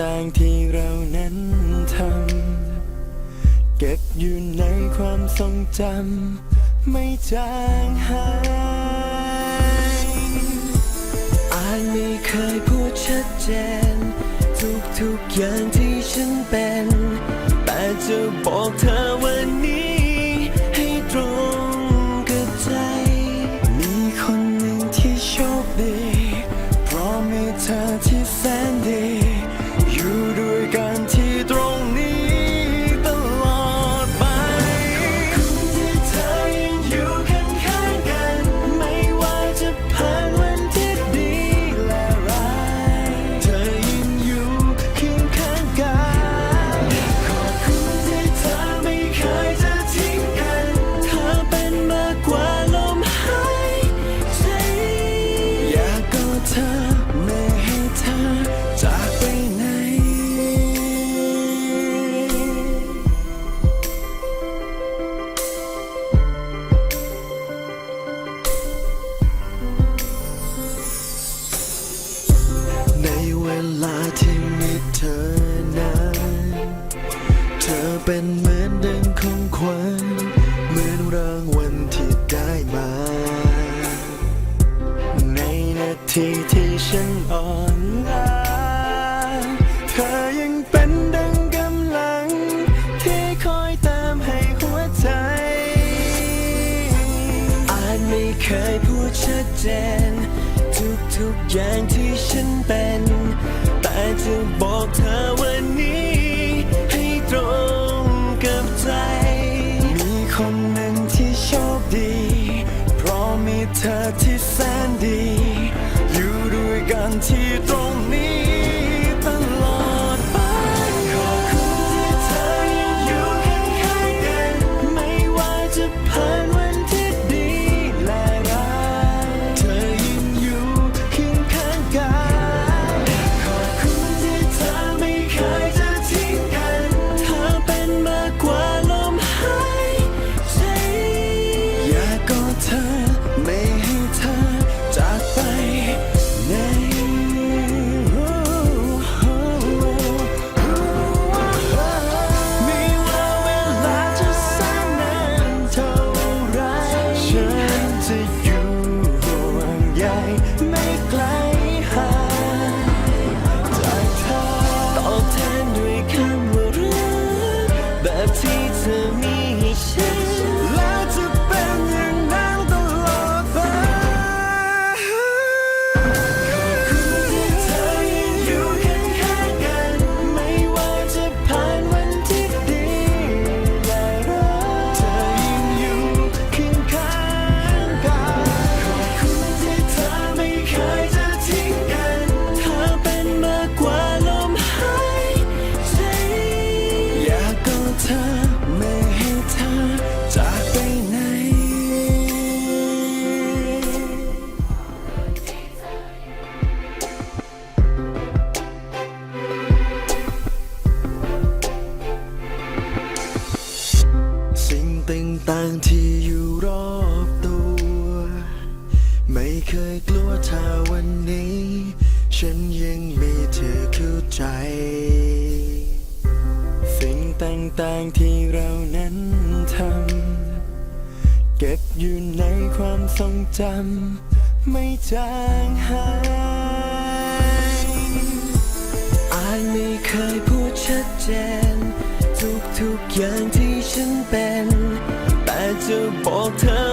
ต่างที่เรานั้นทำเก็บอยู่ในความทรงจำไม่จางหายอาจไม่เคยพูดชัดเจน ทุกๆอย่างที่ฉันเป็น แต่จะบอกเธอว่า จน ทุกทุกอย่างที่ฉันเป็น แต่จะบอกเธอวันนี้ ให้ตรงกับใจ มีคนหนึ่งที่โชคดี เพราะมีเธอที่แสนดี อยู่ด้วยกันที่ตรง ต่างๆที่เรานั้นทำ เก็บอยู่ในความทรงจำ ไม่จางหายอาจไม่เคยพูดชัดเจน ทุกๆอย่างที่ฉันเป็น แต่จะบอกเธอ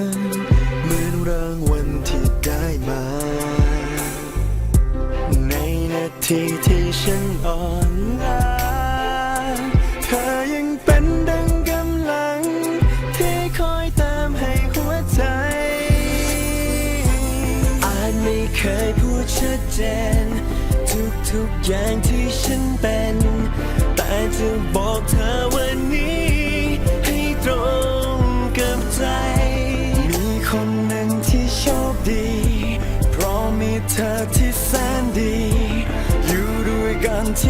ันเหมือนรางวัลที่ได้มา ในนาทีที่ฉันอ่อนล้าเธอยังเป็นดังกำลัง ที่คอยตามให้หัวใจ อาจไม่เคยพูดชัดเจน ทุกๆอย่างที่ฉันเป็น แต่จะบอกเธอ 起